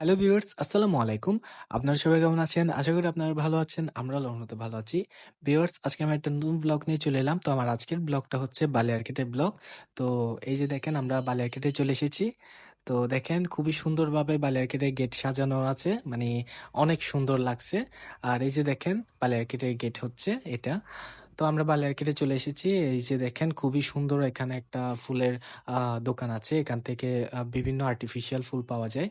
Hello viewers আসসালামু আলাইকুম আপনারা সবাই কেমন আছেন? আশা করি আপনারা ভালো আছেন আমরা লগ্নতে ভালো আছি। ভিউয়ার্স আজকে আমি একটা নতুন ব্লগ নিয়ে চলে এলাম। তো আমার আজকের ব্লগটা হচ্ছে বালিয়ারকেটের ব্লগ তো এই যে দেখেন, আমরা বালিয়ারকেটে চলে এসেছি। তো দেখেন, খুবই সুন্দরভাবে বালিয়ারকেটের গেট সাজানো আছে। মানে অনেক সুন্দর লাগছে। আর এই যে দেখেন বালিয়ারকেটের গেট হচ্ছে এটা। তো আমরা বালিয়ারকেটে চলে এসেছি। এই যে দেখেন, খুবই সুন্দর এখানে একটা ফুলের দোকান আছে। এখান থেকে বিভিন্ন আর্টিফিশিয়াল ফুল পাওয়া যায়।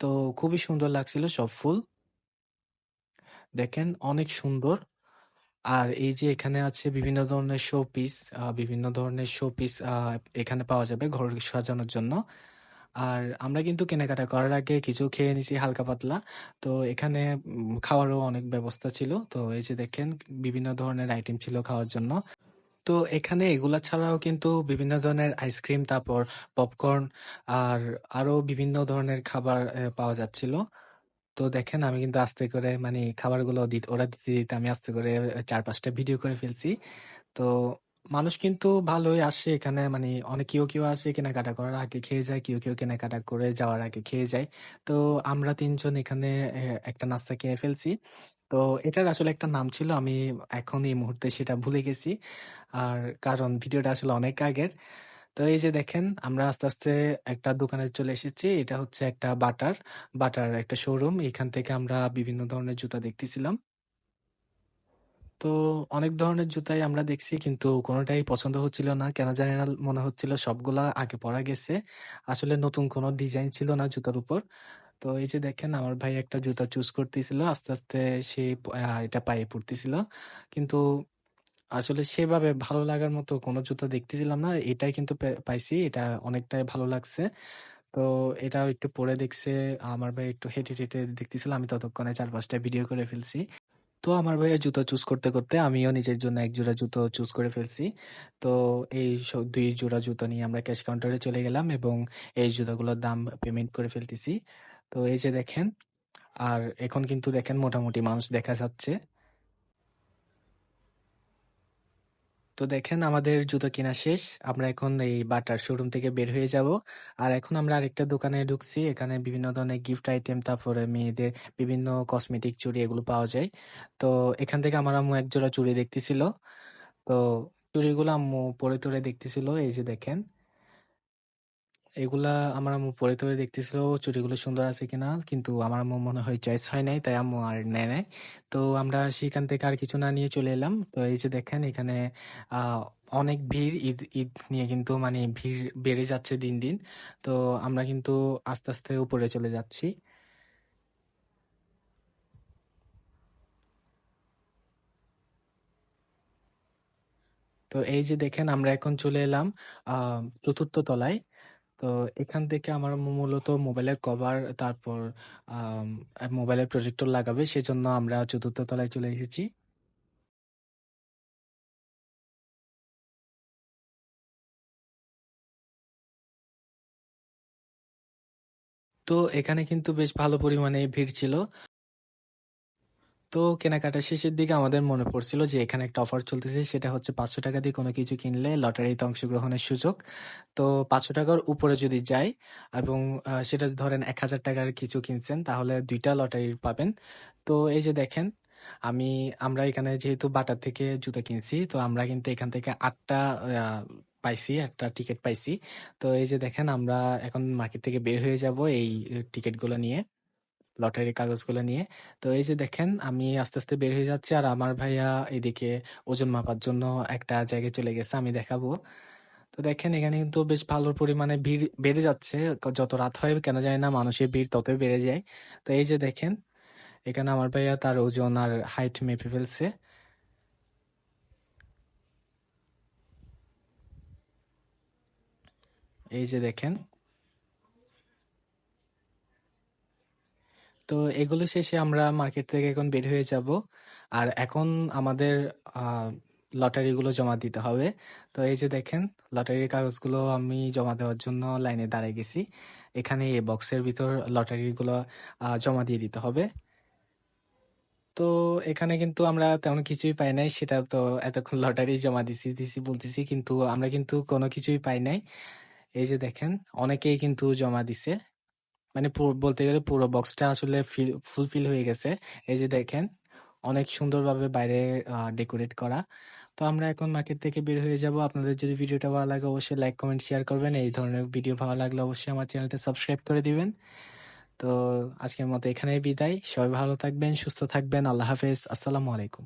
তো খুবই সুন্দর লাগছিল সব ফুল। দেখেন অনেক সুন্দর। আর এই যে এখানে আছে বিভিন্ন ধরনের শো পিস বিভিন্ন ধরনের শো পিস এখানে পাওয়া যাবে ঘর সাজানোর জন্য। আর আমরা কিন্তু কেনাকাটা করার আগে কিছু খেয়ে নিছি হালকা পাতলা। তো এখানে খাওয়ারও অনেক ব্যবস্থা ছিল। তো এই যে দেখেন বিভিন্ন ধরনের আইটেম ছিল খাওয়ার জন্য। তো এখানে এগুলা ছাড়াও কিন্তু বিভিন্ন ধরনের আইসক্রিম তারপর পপকর্ন আর আরও বিভিন্ন ধরনের খাবার পাওয়া যাচ্ছিল। তো দেখেন, আমি কিন্তু আস্তে করে মানে খাবারগুলো দিতে ওরা দিতে দিতে আমি আস্তে করে চার পাঁচটা ভিডিও করে ফেলছি। তো মানুষ কিন্তু ভালোই আসে এখানে মানে অনেক কেউ কেউ আসে কেনাকাটা করার আগে খেয়ে যায়, কেউ কেউ কেনাকাটা করে যাওয়ার আগে খেয়ে যায়। তো আমরা তিনজন এখানে একটা নাস্তা খেয়ে ফেলছি। তো এটার আসলে একটা নাম ছিল, আমি এখন এই মুহূর্তে সেটা ভুলে গেছি। আর কারণ ভিডিওটা আসলে অনেক আগের। তো এই যে দেখেন, আমরা আস্তে আস্তে একটা দোকানে চলে এসেছি, এটা হচ্ছে একটা বাটার। বাটার একটা শোরুম এখান থেকে আমরা বিভিন্ন ধরনের জুতা দেখতেছিলাম। তো অনেক ধরনের জুতাই আমরা দেখছি, কিন্তু কোনোটাই পছন্দ হচ্ছিল না। কেন জানি না, মনে হচ্ছিল সবগুলা আগে পরা গেছে। আসলে নতুন কোনো ডিজাইন ছিল না জুতার উপর। তো এই যে দেখেন, আমার ভাই একটা জুতা চুজ করতেছিল, আস্তে আস্তে সে এটা পায়ে পড়তেছিল। কিন্তু আসলে সেভাবে ভালো লাগার মতো কোনো জুতা দেখতেছিলাম না। এটাই কিন্তু পাইছি, এটা অনেকটাই ভালো লাগছে। তো এটাও একটু পরে দেখছে, আমার ভাই একটু হেঁটে হেঁটে দেখতেছিল, আমি ততক্ষণে চার পাঁচটা ভিডিও করে ফেলছি। তো আমার ভাইয়া জুতো চুজ করতে করতে আমিও নিজের জন্য এক জোড়া জুতো চুজ করে ফেলছি। তো এই দুই জোড়া জুতো নিয়ে আমরা ক্যাশ কাউন্টারে চলে গেলাম এবং এই জুতোগুলোর দাম পেমেন্ট করে ফেলতেছি। তো এই যে দেখেন, আর এখন কিন্তু দেখেন মোটামুটি মানুষ দেখা যাচ্ছে। তো দেখেন আমাদের জুতো কেনা শেষ, আমরা এখন এই বাটার শোরুম থেকে বের হয়ে যাব। আর এখন আমরা আরেকটা দোকানে ঢুকছি, এখানে বিভিন্ন ধরনের গিফট আইটেম তারপরে মেয়েদের বিভিন্ন কসমেটিক চুড়ি এগুলো পাওয়া যায়। তো এখান থেকে আমার আম্মু এক জোড়া চুড়ি দেখতেছিল। তো চুড়িগুলো আম্মু পরে তোরে দেখতেছিল, এই যে দেখেন। এগুলা আমার আম্মু পরে তোরে দেখতেছিল, চুড়িগুলো সুন্দর আছে কিনা, কিন্তু আমার আম্মু মনে হয় চয়েস হয় নাই, তাই আম্মু আর নেয় নাই। তো আমরা সেখান থেকে আর কিছু না নিয়ে চলে এলাম। তো এই যে দেখেন, এখানে অনেক ভিড়, ঈদ ঈদ নিয়ে কিন্তু মানে ভিড় বেড়ে যাচ্ছে দিন দিন। তো আমরা কিন্তু আস্তে আস্তে উপরে চলে যাচ্ছি। তো এই যে দেখেন, আমরা এখন চলে এলাম চতুর্থ তলায়। তো এখান থেকে আমার মূলত মোবাইলের কভার তারপর মোবাইলের প্রজেক্টর লাগাবে, সেজন্য আমরা চতুর্থ তলায় চলে এসেছি। তো এখানে কিন্তু বেশ ভালো পরিমাণে ভিড় ছিল। তো কেনাকাটা শেষের দিকে আমাদের মনে পড়ছিল যে এখানে একটা অফার চলতেছে, সেটা হচ্ছে পাঁচশো টাকা দিয়ে কোনো কিছু কিনলে লটারিতে অংশগ্রহণের সুযোগ। তো পাঁচশো টাকার উপরে যদি যায় এবং সেটা ধরেন এক হাজার টাকার কিছু কিনছেন, তাহলে দুইটা লটারি পাবেন। তো এই যে দেখেন, আমি, আমরা এখানে যেহেতু বাটার থেকে জুতো কিনছি, তো আমরা কিন্তু এখান থেকে আটটা পাইছি একটা টিকিট পাইছি। তো এই যে দেখেন, আমরা এখন মার্কেট থেকে বের হয়ে যাব এই টিকিটগুলো নিয়ে। লটারির কাগজগুলো নিয়ে। তো এই যে দেখেন, আমি আস্তে আস্তে বের হয়ে যাচ্ছি আর আমার ভাইয়া এদিকে ওজন মাপার জন্য একটা জায়গায় চলে গেছে, আমি দেখাবো। তো দেখেন, এখানে কিন্তু বেশ ভালো পরিমাণে ভিড় বেড়ে যাচ্ছে। যত রাত হয়, কেন জানি না, মানুষের ভিড় ততই বেড়ে যায়। তো এই যে দেখেন, এখানে আমার ভাইয়া তার ওজন আর হাইট মেপে ফেলছে। এই যে দেখেন তো এগুলো শেষে আমরা মার্কেট থেকে এখন বের হয়ে যাব। আর এখন আমাদের লটারিগুলো জমা দিতে হবে। তো এই যে দেখেন, লটারির কাগজগুলো আমি জমা দেওয়ার জন্য লাইনে দাঁড়িয়ে গেছি। এখানে এই বক্সের ভিতর লটারিগুলো জমা দিয়ে দিতে হবে। তো এখানে কিন্তু আমরা তেমন কিছুই পাই নাই। সেটা তো এতক্ষণ লটারি জমা দিছি দিছি, বলতেছি। কিন্তু আমরা কিন্তু কোনো কিছুই পাই নাই। এই যে দেখেন, অনেকেই কিন্তু জমা দিছে। মানে বলতে গেলে পুরো বক্সটা আসলে ফুলফিল হয়ে গেছে। এই যে দেখেন, অনেক সুন্দরভাবে বাইরে ডেকোরেট করা। তো আমরা এখন মার্কেট থেকে বের হয়ে যাব। আপনাদের যদি ভিডিওটা ভালো লাগে, অবশ্যই লাইক কমেন্ট শেয়ার করবেন। এই ধরনের ভিডিও ভালো লাগলে অবশ্যই আমার চ্যানেলটা সাবস্ক্রাইব করে দিবেন। তো আজকের মতো এখানেই বিদায়। সবাই ভালো থাকবেন, সুস্থ থাকবেন। আল্লাহ হাফেজ। আসসালামু আলাইকুম।